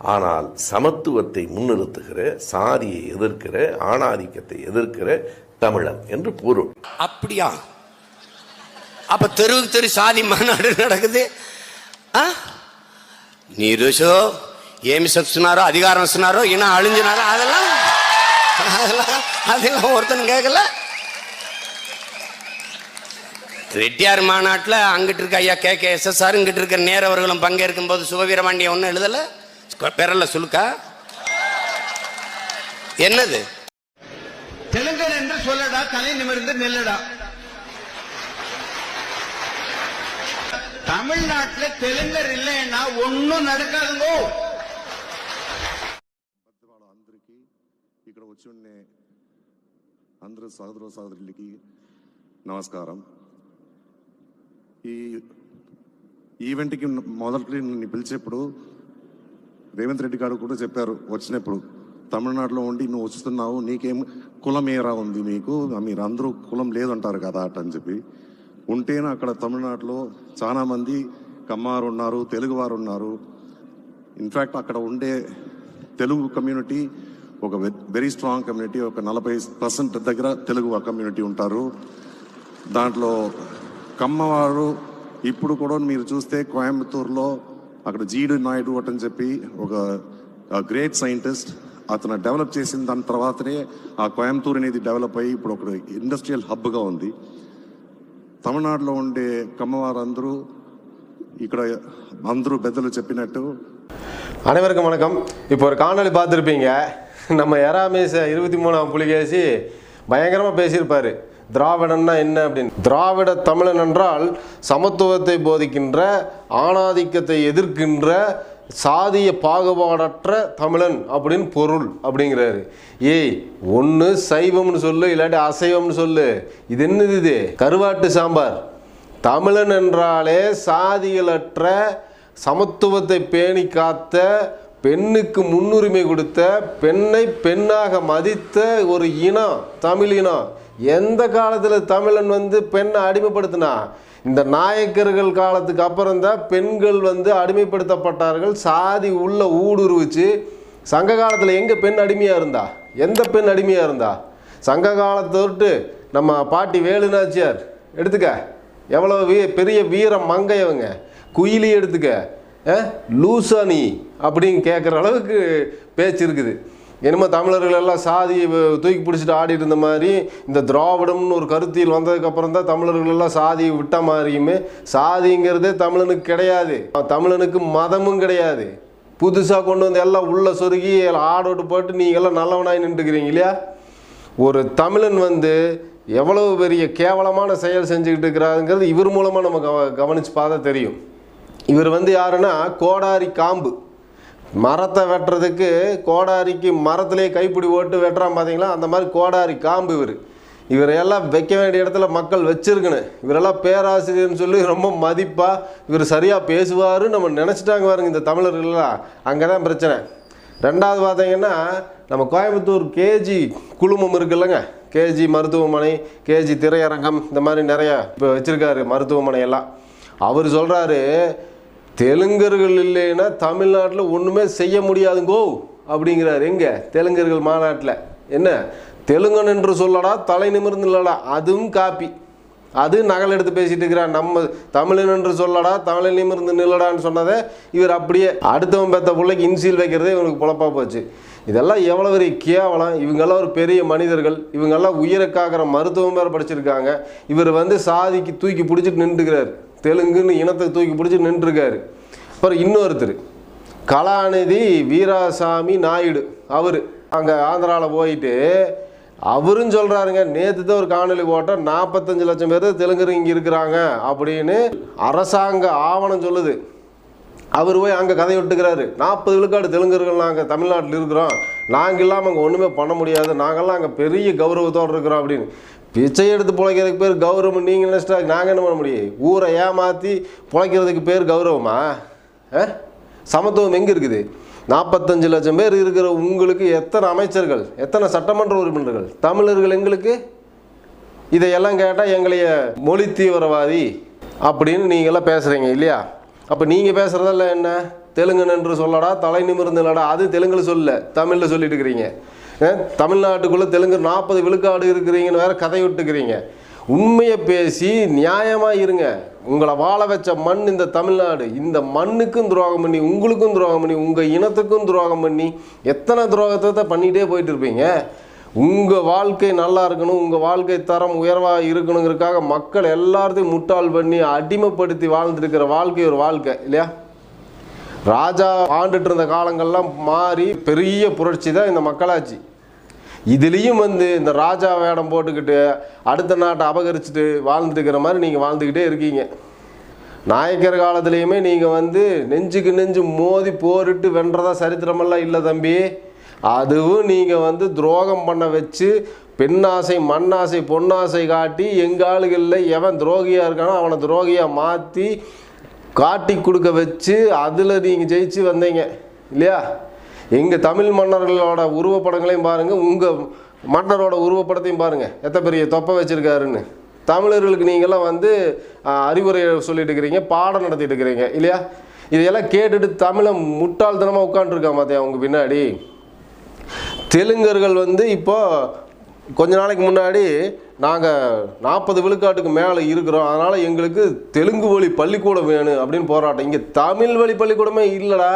ஆனால் சமத்துவத்தை முன்னிறுத்துகிற சாதியை எதிர்க்கிற ஆணாதிக்கத்தை எதிர்க்கிற தமிழன் என்று பொருள் அப்படியா? அப்ப தெருவுக்கு தெரு சாதி மாநாடு நடக்குது. நீருஷோ ஏமி சப்சினாரோ அதிகாரம் சொன்னாரோ இனம் அழிஞ்சினாரோ அதெல்லாம் அதெல்லாம் அதெல்லாம் ஒருத்தன் கேட்கல ரெட்டியார் மாநாட்டில் அங்கிட்டு இருக்க ஐயா K K S S R இங்கிட்டு இருக்க நேரவர்களும் பங்கேற்கும் போது சுபவீரபாண்டியன் ஒன்றும் எழுதலை. பெறல சுலுக்கா என்னது தெலுங்கர் என்று சொல்லடா தலை நிமிர்ந்து நில்லடா தமிழ்நாட்டுல தெலுங்கர் இல்லைன்னா ஒண்ணும் நடக்காதுங்கோ వాళ్ళ అందరికీ ఇక్కడ వచ్చి ఉండే అందరు సహోదర సహోదరులకి నమస్కారం ఈ ఈవెంట్కి మొదటి నిన్ను పిలిచేప్పుడు రేవంత్ రెడ్డి గారు కూడా చెప్పారు వచ్చినప్పుడు తమిళనాడులో ఉండి నువ్వు వస్తున్నావు నీకేం కులం ఏరా ఉంది మీకు? మీరు అందరూ కులం లేదంటారు కదా అట్ అని చెప్పి. ఉంటేనే అక్కడ తమిళనాడులో చాలామంది కమ్మారు ఉన్నారు తెలుగు వారు ఉన్నారు ఇన్ఫ్యాక్ట్ అక్కడ ఉండే తెలుగు కమ్యూనిటీ ఒక వెరీ స్ట్రాంగ్ కమ్యూనిటీ ఒక నలభై పర్సెంట్ దగ్గర తెలుగు కమ్యూనిటీ ఉంటారు. దాంట్లో కమ్మవారు ఇప్పుడు కూడా మీరు చూస్తే కోయంబత్తూరులో అక్కడ జీడు నాయుడు అని చెప్పి ఒక గ్రేట్ సైంటిస్ట్ అతను డెవలప్ చేసిన దాని తర్వాతనే ఆ కోయంబత్తూరు అనేది డెవలప్ అయ్యి ఇప్పుడు ఒక ఇండస్ట్రియల్ హబ్గా ఉంది తమిళనాడులో ఉండే కమ్మవారు అందరూ ఇక్కడ అందరూ పెద్దలు చెప్పినట్టు அனைவருக்கும் வணக்கம் இப்போ ஒரு காணொளி பார்த்துருப்பீங்க நம்ம எராமேச இருபத்தி மூணாம் புலிகேசி பயங்கரமாக பேசியிருப்பாரு திராவிடன்னா என்ன அப்படின்னு? திராவிட தமிழன் என்றால் சமத்துவத்தை போதிக்கின்ற ஆணாதிக்கத்தை எதிர்க்கின்ற சாதிய பாகுபாடற்ற தமிழன் அப்படின்னு பொருள் அப்படிங்கிறாரு. ஏய் ஒன்று சைவம்னு சொல்லு இல்லாட்டி அசைவம்னு சொல்லு. இது என்னது இது? கருவாட்டு சாம்பார். தமிழன் என்றாலே சாதிகளற்ற சமத்துவத்தை பேணி காத்த பெண்ணுக்கு முன்னுரிமை கொடுத்த பெண்ணை பெண்ணாக மதித்த ஒரு இனம் தமிழ் இனம் எந்த காலத்தில் தமிழன் வந்து பெண்ணை அடிமைப்படுத்தினா? இந்த நாயக்கர்கள் காலத்துக்கு அப்புறம் தான் பெண்கள் வந்து அடிமைப்படுத்தப்பட்டார்கள். சாதி உள்ள ஊடுருவிச்சு சங்க காலத்தில் எங்கே பெண் அடிமையாக இருந்தா? எந்த பெண் அடிமையாக இருந்தா? சங்க காலத்தை தொட்டு நம்ம பாட்டி வேலுநாச்சியார் எடுத்துக்க. எவ்வளோ வீ பெரிய வீர மங்கையவங்க குயிலி எடுத்துக்க. லூசானி அப்படின்னு கேட்குற அளவுக்கு பேச்சு இருக்குது. என்னமோ தமிழர்கள் எல்லாம் சாதி தூக்கி பிடிச்சிட்டு ஆடிட்டு இருந்த மாதிரி இந்த திராவிடம்னு ஒரு கருத்தியில் வந்ததுக்கப்புறம் தான் தமிழர்கள் எல்லாம் சாதியை விட்ட மாதிரியுமே சாதிங்கிறதே தமிழனுக்கு கிடையாது. தமிழனுக்கு மதமும் கிடையாது. புதுசாக கொண்டு வந்து எல்லாம் உள்ளே சொருகி ஆடோட்டு போட்டு நீங்க எல்லாம் நல்லவனாய் நின்றுக்கிறீங்க இல்லையா? ஒரு தமிழன் வந்து எவ்வளவு பெரிய கேவலமான செயல் செஞ்சுக்கிட்டு இருக்கிறாருங்கிறது இவர் மூலமாக நம்ம கவ கவனிச்சு பார்த்தா தெரியும். இவர் வந்து யாருன்னா கோடாரி காம்பு. மரத்தை வெட்டுறதுக்கு கோடாரிக்கு மரத்துலேயே கைப்பிடி ஓட்டு வெட்டுறான் பார்த்தீங்களா அந்த மாதிரி கோடாரி காம்பு இவர். இவரையெல்லாம் வைக்க வேண்டிய இடத்துல மக்கள் வச்சுருக்கணும். இவரெல்லாம் பேராசிரியர்னு சொல்லி ரொம்ப மதிப்பாக இவர் சரியாக பேசுவார் நம்ம நினச்சிட்டாங்க பாருங்க இந்த தமிழர்கள்லாம். அங்கே தான் பிரச்சனை. ரெண்டாவது பார்த்தீங்கன்னா நம்ம கோயம்புத்தூர் கேஜி குழுமம் இருக்குல்லங்க. கேஜி மருத்துவமனை கேஜி திரையரங்கம் இந்த மாதிரி நிறையா இப்போ வச்சுருக்காரு மருத்துவமனை எல்லாம் அவர் சொல்கிறாரு தெலுங்கர்கள் இல்லைன்னா தமிழ்நாட்டில் ஒன்றுமே செய்ய முடியாதுங்கோ அப்படிங்கிறாரு. எங்கே? தெலுங்கர்கள் மாநாட்டில். என்ன? தெலுங்கன் என்று சொல்லடா தலை நிமிர்ந்து இல்லடா. அதுவும் காப்பி. அது நகல் எடுத்து பேசிட்டு இருக்கிறான். நம்ம தமிழன் என்று சொல்லடா தமிழன் நிமிர்ந்து நில்லடான்னு சொன்னதை இவர் அப்படியே அடுத்தவன் பெத்த பிள்ளைக்கு இன்சில் வைக்கிறதே இவனுக்கு பொழப்பா போச்சு. இதெல்லாம் எவ்வளோ பெரிய கேவலம். இவங்கெல்லாம் ஒரு பெரிய மனிதர்கள். இவங்கெல்லாம் உயிரை காக்கிற மருத்துவம் வேறு படிச்சிருக்காங்க. இவர் வந்து சாதிக்கு தூக்கி பிடிச்சிட்டு நின்றுக்கிறார். தெலுங்குன்னு இனத்தை தூக்கி பிடிச்சி நின்றுருக்காரு. அப்புறம் இன்னொருத்தர் கலாநிதி வீராசாமி நாயுடு அவர். அங்கே ஆந்திராவில் போயிட்டு அவரும் சொல்கிறாருங்க நேற்று தான் ஒரு காணொலி போட்டால் நாற்பத்தஞ்சு லட்சம் பேர் தெலுங்கர் இங்கே இருக்கிறாங்க அப்படின்னு அரசாங்க ஆவணம் சொல்லுது. அவர் போய் அங்கே கதை விட்டுக்கிறாரு. நாற்பது விழுக்காடு தெலுங்கர்கள் நாங்கள் தமிழ்நாட்டில் இருக்கிறோம். நாங்கள் இல்லாமல் அங்கே ஒன்றுமே பண்ண முடியாது. நாங்கள்லாம் அங்கே பெரிய கௌரவத்தோடு இருக்கிறோம் அப்படின்னு. பிச்சை எடுத்து பிழைக்கிறதுக்கு பேர் கௌரவம் நீங்கள் நினச்சிட்டா நாங்கள் என்ன பண்ண முடியும்? ஊரை ஏமாற்றி பிழைக்கிறதுக்கு பேர் கௌரவமா? ஆ? சமத்துவம் எங்கே இருக்குது? நாற்பத்தஞ்சு லட்சம் பேர் இருக்கிற உங்களுக்கு எத்தனை அமைச்சர்கள் எத்தனை சட்டமன்ற உறுப்பினர்கள்? தமிழர்கள் எங்களுக்கு? இதையெல்லாம் கேட்டால் எங்களைய மொழி தீவிரவாதி அப்படின்னு நீங்களாம் பேசுகிறீங்க இல்லையா? அப்போ நீங்கள் பேசுகிறதெல்லாம் என்ன? தெலுங்குன்னு என்று சொல்லடா தலை நிமிர்ந்து இல்லடா அது தெலுங்கில் சொல்ல தமிழில் சொல்லிட்டு இருக்கிறீங்க. தமிழ்நாட்டுக்குள்ளே தெலுங்கு நாற்பது விழுக்காடு இருக்கிறீங்கன்னு வேற கதை விட்டுக்கிறீங்க. உண்மையை பேசி நியாயமாக இருங்க. உங்களை வாழ வச்ச மண் இந்த தமிழ்நாடு. இந்த மண்ணுக்கும் துரோகம் பண்ணி உங்களுக்கும் துரோகம் பண்ணி உங்கள் இனத்துக்கும் துரோகம் பண்ணி எத்தனை துரோகத்தை தான் பண்ணிகிட்டே போயிட்டு இருப்பீங்க? உங்கள் வாழ்க்கை நல்லா இருக்கணும் உங்கள் வாழ்க்கை தரம் உயர்வாக இருக்கணுங்கிறதுக்காக மக்கள் எல்லாத்தையும் முட்டாள் பண்ணி அடிமைப்படுத்தி வாழ்ந்துருக்கிற வாழ்க்கை ஒரு வாழ்க்கை இல்லையா? ராஜா ஆண்டுட்டு இருந்த காலங்கள்லாம் மாறி பெரிய புரட்சி தான் இந்த மக்களாட்சி. இதுலேயும் வந்து இந்த ராஜா வேடம் போட்டுக்கிட்டு அடுத்த நாட்டை அபகரிச்சுட்டு வாழ்ந்துருக்கிற மாதிரி நீங்கள் வாழ்ந்துக்கிட்டே இருக்கீங்க. நாயக்கர் காலத்துலேயுமே நீங்கள் வந்து நெஞ்சுக்கு நெஞ்சு மோதி போரிட்டு வென்றதா சரித்திரமெல்லாம் இல்லை தம்பி. அதுவும் நீங்கள் வந்து துரோகம் பண்ண வச்சு பெண்ணாசை மண்ணாசை பொன்னாசை காட்டி எங்கள் ஆளுகளில் எவன் துரோகியாக இருக்கானோ அவனை துரோகியாக மாற்றி காட்டி கொடுக்க வச்சு அதில் நீங்கள் ஜெயிச்சு வந்தீங்க. இல்லையா? எங்கள் தமிழ் மன்னர்களோட உருவப்படங்களையும் பாருங்கள் உங்கள் மன்னரோட உருவப்படத்தையும் பாருங்கள் எத்தனை பெரிய தொப்பை வச்சுருக்காருன்னு. தமிழர்களுக்கு நீங்களாம் வந்து அறிவுரை சொல்லிட்டு இருக்கிறீங்க பாடம் நடத்திட்டு இருக்கிறீங்க. இல்லையா? இதையெல்லாம் கேட்டுட்டு தமிழை முட்டாள்தனமாக உட்காந்துருக்கான் பார்த்தியா அவங்க பின்னாடி? தெலுங்கர்கள் வந்து இப்போ கொஞ்ச நாளைக்கு முன்னாடி நாங்கள் நாற்பது விழுக்காட்டுக்கு மேலே இருக்கிறோம். அதனால் எங்களுக்கு தெலுங்கு வழி பள்ளிக்கூடம் வேணும் அப்படின்னு போராட்டம். இங்கே தமிழ் வழி பள்ளிக்கூடமே இல்லைடா.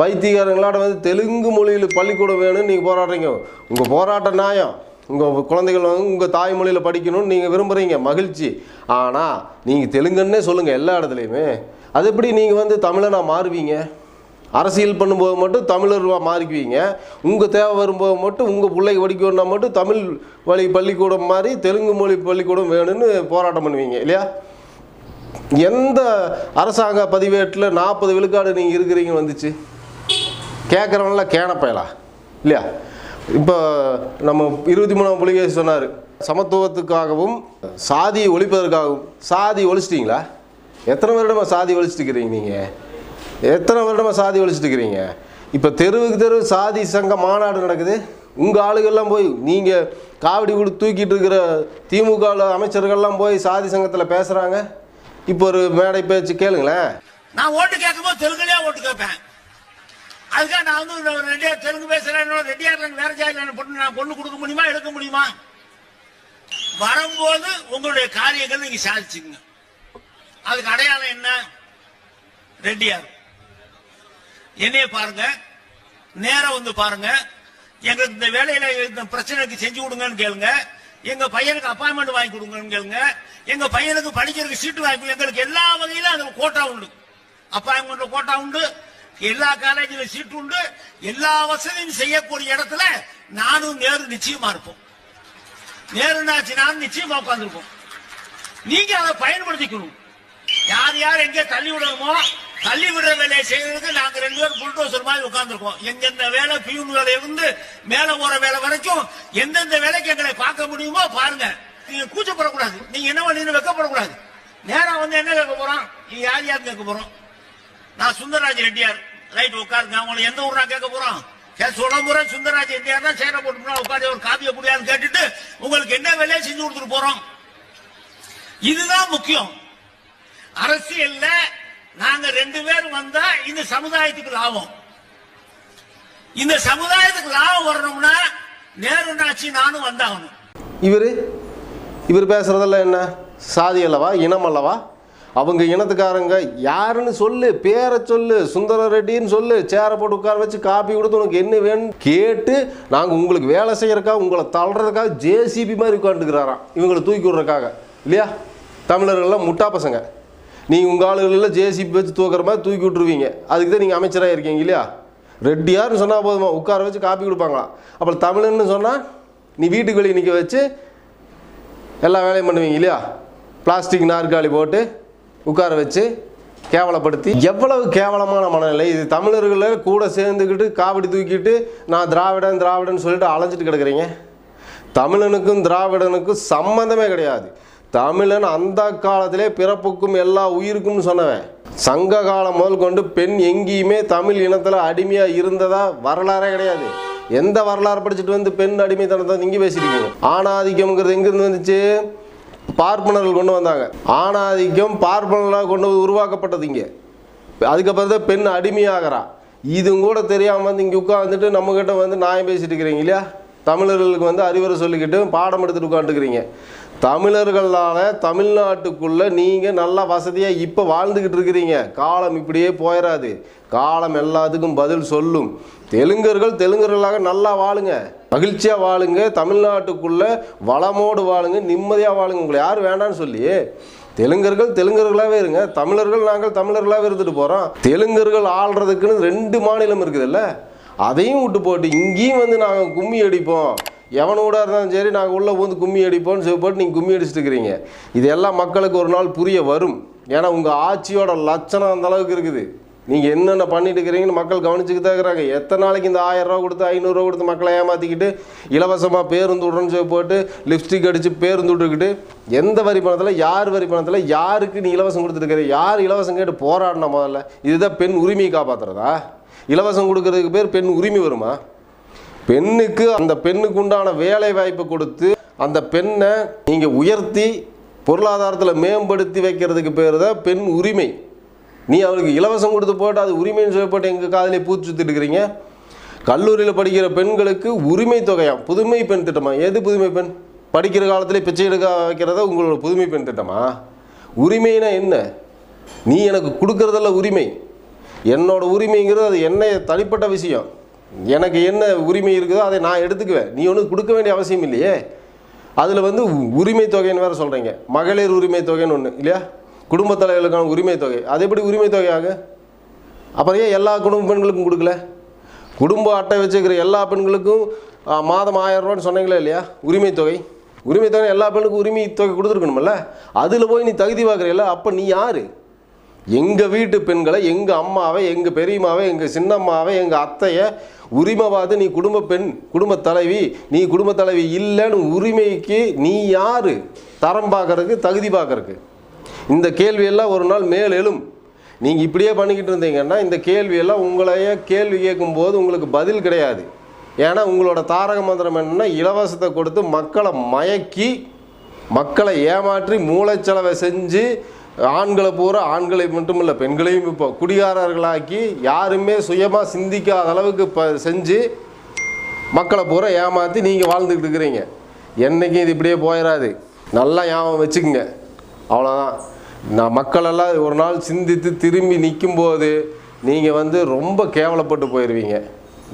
பைத்தியக்காரங்களாட வந்து தெலுங்கு மொழியில் பள்ளிக்கூடம் வேணும்னு நீங்கள் போராடுறீங்க. உங்கள் போராட்ட நியாயம். உங்கள் குழந்தைகள் வந்து உங்கள் தாய்மொழியில் படிக்கணும்னு நீங்கள் விரும்புகிறீங்க மகிழ்ச்சி. ஆனால் நீங்கள் தெலுங்குன்னே சொல்லுங்கள் எல்லா இடத்துலையுமே. அது எப்படி நீங்கள் வந்து தமிழை நான் மாறுவீங்க? அரசியல் பண்ணும்போது மட்டும் தமிழர்வா மாறிக்குவீங்க. உங்கள் தேவை வரும்போது மட்டும் உங்கள் பிள்ளைக்கு படிக்கணும்னா மட்டும் தமிழ் வழி பள்ளிக்கூடம் மாதிரி தெலுங்கு மொழி பள்ளிக்கூடம் வேணும்னு போராட்டம் பண்ணுவீங்க இல்லையா? எந்த அரசாங்க பதிவேட்டில் நாற்பது விழுக்காடு நீங்கள் இருக்கிறீங்க வந்துச்சு? கேட்குறவங்கள கேனப்பயலா இல்லையா? இப்போ நம்ம இருபத்தி மூணாம் புலிகேசி சொன்னார் சமத்துவத்துக்காகவும் சாதியை ஒழிப்பதற்காகவும். சாதி ஒழிச்சிட்டிங்களா? எத்தனை வருடமாக சாதி ஒழிச்சிட்டு இருக்கிறீங்க நீங்கள் எத்தனை வருடமாக சாதி ஒழிச்சிட்டு இருக்கிறீங்க இப்போ தெருவுக்கு தெரு சாதி சங்க மாநாடு நடக்குது. உங்கள் ஆளுகள்லாம் போய் நீங்கள் காவடி கொடுத்து தூக்கிட்டு இருக்கிற திமுக அமைச்சர்கள்லாம் போய் சாதி சங்கத்தில் பேசுகிறாங்க இப்போ ஒரு மேடை பேச்சு கேளுங்களேன். நான் ஓட்டு கேட்கும்போது தெலுங்குலயே ஓட்டு கேட்பேன். அதுக்காக நான் வந்து இந்த ரெட்டியார் தெலுங்கு பேசுறேன் ரெட்டியார் வேற ஜாதி பொண்ணு நான் பொண்ணு கொடுக்க முடியுமா எடுக்க முடியுமா? வரும்போது உங்களுடைய காரியங்கள் நீங்க சாதிச்சுங்க அதுக்கு அடையாளம் என்ன? ரெட்டியார். என்னைய பாருங்க. நேரம் வந்து பாருங்க. எங்களுக்கு இந்த வேலையில இந்த பிரச்சனைக்கு செஞ்சு கொடுங்கன்னு கேளுங்க. எங்க பையனுக்கு அப்பாயின்மெண்ட் வாங்கி கொடுங்கன்னு கேளுங்க. எங்க பையனுக்கு படிக்கிறதுக்கு சீட்டு வாங்கி எங்களுக்கு எல்லா வகையிலும் அது கோட்டா உண்டு. அப்பாயின்மெண்ட் கோட்டா உண்டு. எல்லா காலேஜில் சீட்டு உண்டு. எல்லா வசதியும் செய்யக்கூடிய இடத்துல நானும் நேரு நிச்சயமா இருப்போம். நேருனாச்சு நானும் நிச்சயமா உட்காந்துருப்போம் நீங்க அதை பயன்படுத்திக்கணும். யார் யார் எங்கே தள்ளி விடணுமோ தள்ளி விடுற வேலையை செய்யறதுக்கு நாங்க ரெண்டு பேரும் புல்டோசர் மாதிரி உட்கார்ந்துருக்கோம். எந்தெந்த வேலை பியூன் வேலை இருந்து மேல போற வேலை வரைக்கும் எந்தெந்த வேலைக்கு எங்களை பார்க்க முடியுமோ பாருங்க. நீங்க கூச்சப்படக்கூடாது. நீங்க என்ன பண்ணி வெக்கப்படக்கூடாது. நேரம் வந்து என்ன கேட்க போறோம்? நீங்க யார் யார் கேட்க போறோம்? நான் சுந்தரராஜ் ரெட்டியார். ரைட் உட்காருங்க. அவங்களை எந்த நான் கேட்க போறோம்? சுடம்புற சுந்தரராஜ் ரெட்டியார் தான் சேர போட்டு உட்காந்து ஒரு காப்பியை குடியான்னு கேட்டுட்டு உங்களுக்கு என்ன வேலையை செஞ்சு கொடுத்துட்டு போறோம்? இதுதான் முக்கியம். அரசியல்ல நாங்க ரெண்டு பேரும் வந்தா இந்த சமுதாயத்துக்கு லாபம். இந்த சமுதாயத்துக்கு லாபம் வரணும்னா நேருனாச்சு நானும் வந்தாகணும். இவர் இவர் பேசுகிறதெல்லாம் என்ன? சாதி அல்லவா இனம் அல்லவா? அவங்க இனத்துக்காரங்க யாருன்னு சொல்லு பேரை சொல்லு சுந்தர ரெட்டின்னு சொல்லு சேரை போட்டு உட்கார வச்சு காப்பி கொடுத்து உனக்கு என்ன வேணும் கேட்டு நாங்கள் உங்களுக்கு வேலை செய்கிறக்கா உங்களை தள்ளுறதுக்காக ஜேசிபி மாதிரி உட்காந்துக்கிறாராம் இவங்களை தூக்கி விடுறக்காக இல்லையா? தமிழர்கள்லாம் முட்டா பசங்க. நீங்கள் உங்கள் ஆளுகளில் ஜேசிபி வச்சு தூக்குற மாதிரி தூக்கி விட்ருவீங்க அதுக்கு தான் நீங்கள் அமைச்சராக இருக்கீங்க இல்லையா? ரெட்டியார்னு சொன்னால் போதுமா உட்கார வச்சு காப்பி கொடுப்பாங்களாம் அப்புறம் தமிழன்னு சொன்னால் நீ வீட்டுக்கு வெளியே நிற்க வச்சு எல்லா வேலையும் பண்ணுவீங்க இல்லையா? பிளாஸ்டிக் நாற்காலி போட்டு உட்கார வச்சு கேவலப்படுத்தி எவ்வளவு கேவலமான மனநிலை. இது தமிழர்களை கூட சேர்ந்துக்கிட்டு காவடி தூக்கிட்டு நான் திராவிடன் திராவிடன் சொல்லிட்டு அலைஞ்சிட்டு கிடக்குறீங்க. தமிழனுக்கும் திராவிடனுக்கும் சம்மந்தமே கிடையாது. தமிழன் அந்த காலத்திலே பிறப்புக்கும் எல்லா உயிருக்கும் சொன்னவன். சங்க காலம் முதல் கொண்டு பெண் எங்கேயுமே தமிழ் இனத்தில் அடிமையாக இருந்ததா வரலாறே கிடையாது. எந்த வரலாறு படிச்சுட்டு வந்து பெண் அடிமைத்தனத்தை இங்கே பேசியிருக்கீங்க ஆணாதிக்கம்ங்கிறது எங்கேருந்து வந்துச்சு? பார்ப்பனர்கள் கொண்டு வந்தாங்க. ஆணாதிக்கம் பார்ப்பனர்களாக கொண்டு வந்து உருவாக்கப்பட்டது இங்கே. அதுக்கப்புறம் தான் பெண் அடிமையாகிறா. இதுவும் கூட தெரியாமல் வந்து இங்கே உட்காந்துட்டு நம்மக்கிட்ட வந்து நியாயம் பேசிட்டு இருக்கிறீங்க இல்லையா? தமிழர்களுக்கு வந்து அறிவுரை சொல்லிக்கிட்டு பாடம் எடுத்துட்டு உட்காந்துக்கிறீங்க தமிழர்களால் தமிழ்நாட்டுக்குள்ளே நீங்கள் நல்லா வசதியாக இப்போ வாழ்ந்துக்கிட்டு இருக்கிறீங்க. காலம் இப்படியே போயிடாது காலம் எல்லாத்துக்கும் பதில் சொல்லும். தெலுங்கர்கள் தெலுங்கர்களாக நல்லா வாழுங்க. மகிழ்ச்சியாக வாழுங்க. தமிழ்நாட்டுக்குள்ளே வளமோடு வாழுங்க. நிம்மதியாக வாழுங்க. உங்களை யார் வேண்டாம்னு சொல்லி தெலுங்கர்கள் தெலுங்கர்களாகவே இருங்க. தமிழர்கள் நாங்கள் தமிழர்களாகவே இருந்துட்டு போகிறோம் தெலுங்கர்கள் ஆள்றதுக்குன்னு ரெண்டு மாநிலம் இருக்குதுல்ல. அதையும் விட்டு போட்டு இங்கேயும் வந்து நாங்கள் கும்மி அடிப்போம். எவன் இருந்தாலும் சரி நாங்கள் உள்ளே வந்து கும்மி அடிப்போம்னு சொல்லி போட்டு நீங்கள் கும்மி அடிச்சுட்டு இருக்கிறீங்க. இது எல்லாம் மக்களுக்கு ஒரு நாள் புரிய வரும். ஏன்னா உங்கள் ஆட்சியோட லட்சணம் அந்த அளவுக்கு இருக்குது. நீங்கள் என்னென்ன பண்ணிட்டு இருக்கிறீங்கன்னு மக்கள் கவனிச்சுக்கிட்டு தான் இருக்கிறாங்க. எத்தனை நாளைக்கு இந்த ஆயிரரூவா கொடுத்து ஐநூறுரூவா கொடுத்து மக்களை ஏமாற்றிக்கிட்டு இலவசமாக பேருந்து விட்றேன்னு சொல்லி போட்டு லிப்ஸ்டிக் அடித்து பேருந்து விட்டுக்கிட்டு எந்த வரி பணத்தில் யார் வரி பணத்தில் யாருக்கு நீ இலவசம் கொடுத்துருக்கிற யார் இலவசம் கேட்டு போராடின முதல்ல? இதுதான் பெண் உரிமையை காப்பாற்றுறதா இலவசம் கொடுக்கறதுக்கு பேர் பெண் உரிமை வருமா? பெண்ணுக்கு அந்த பெண்ணுக்கு உண்டான வேலை வாய்ப்பு கொடுத்து அந்த பெண்ணை நீங்கள் உயர்த்தி பொருளாதாரத்தில் மேம்படுத்தி வைக்கிறதுக்கு பேர் தான் பெண் உரிமை. நீ அவளுக்கு இலவசம் கொடுத்து போட்டு அது உரிமைன்னு சொல்லி போட்டு எங்கள் காதலே பூச்சி சுத்திட்டு இருக்கிறீங்க? கல்லூரியில் படிக்கிற பெண்களுக்கு உரிமை தொகையாம் புதுமை பெண் திட்டமா? எது புதுமை பெண்? படிக்கிற காலத்திலே பிச்சை எடுக்க வைக்கிறதா உங்களோட புதுமை பெண் திட்டமா? உரிமைனா என்ன? நீ எனக்கு கொடுக்கறதல்ல உரிமை. என்னோட உரிமைங்கிறது அது என்ன தனிப்பட்ட விஷயம். எனக்கு என்ன உரிமை இருக்குதோ அதை நான் எடுத்துக்குவேன். நீ ஒன்றும் கொடுக்க வேண்டிய அவசியம் இல்லையே. அதில் வந்து உரிமை தொகைன்னு வேறு சொல்கிறீங்க மகளிர் உரிமை தொகைன்னு ஒன்று இல்லையா? குடும்பத் தலைவர்களுக்கான உரிமை தொகை. அது எப்படி உரிமை தொகையாக அப்புறம் ஏன் எல்லா குடும்ப பெண்களுக்கும் கொடுக்கல? குடும்ப அட்டை வச்சுக்கிற எல்லா பெண்களுக்கும் மாதம் ஆயிரம் ரூபான்னு சொன்னீங்களே இல்லையா? உரிமை தொகை. உரிமை தொகை எல்லா பெண்ணுக்கும் உரிமை தொகை கொடுத்துருக்கணுமில்ல அதில் போய் நீ தகுதி பார்க்குறீல்ல அப்போ நீ யார்? எங்கள் வீட்டு பெண்களை எங்கள் அம்மாவை எங்கள் பெரியம்மாவை எங்கள் சின்னம்மாவை எங்கள் அத்தையை உரிமை பார்த்து நீ குடும்ப பெண் குடும்ப தலைவி நீ குடும்ப தலைவி இல்லைன்னு உரிமைக்கு நீ யார்? தரம் பார்க்கறதுக்கு தகுதி பார்க்கறதுக்கு. இந்த கேள்வியெல்லாம் ஒரு நாள் மேல் எழும். நீங்கள் இப்படியே பண்ணிக்கிட்டு இருந்தீங்கன்னா இந்த கேள்வியெல்லாம் உங்களையே கேள்வி கேட்கும்போது உங்களுக்கு பதில் கிடையாது. ஏன்னா உங்களோட தாரக மந்திரம் என்னென்னா இலவசத்தை கொடுத்து மக்களை மயக்கி மக்களை ஏமாற்றி மூளைச்சலவை செஞ்சு ஆண்களை பூரா ஆண்களை மட்டும் இல்லை பெண்களையும் இப்போ குடிகாரர்களாக்கி யாருமே சுயமாக சிந்திக்காத அளவுக்கு இப்போ செஞ்சு மக்களை பூரா ஏமாற்றி நீங்கள் வாழ்ந்துக்கிட்டு இருக்கிறீங்க. என்றைக்கும் இது இப்படியே போயிடாது நல்லா ஞாபகம் வச்சுக்கோங்க. அவ்வளோதான் நான் மக்களெல்லாம் ஒரு நாள் சிந்தித்து திரும்பி நிற்கும்போது நீங்கள் வந்து ரொம்ப கேவலப்பட்டு போயிடுவீங்க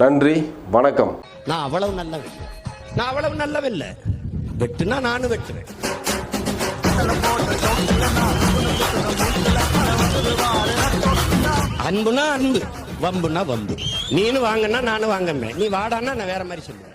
நன்றி வணக்கம். நான் அவ்வளவு நல்லவன். நான் அவ்வளவு நல்லவில்லை வெட்டுனா நானும் வெட்டுவேன். அன்புனா அன்பு வம்புனா வம்பு. நீனு வாங்கன்னா நானும் வாங்கமே நீ வாடான்னா நான் வேற மாதிரி சொல்லுவேன்.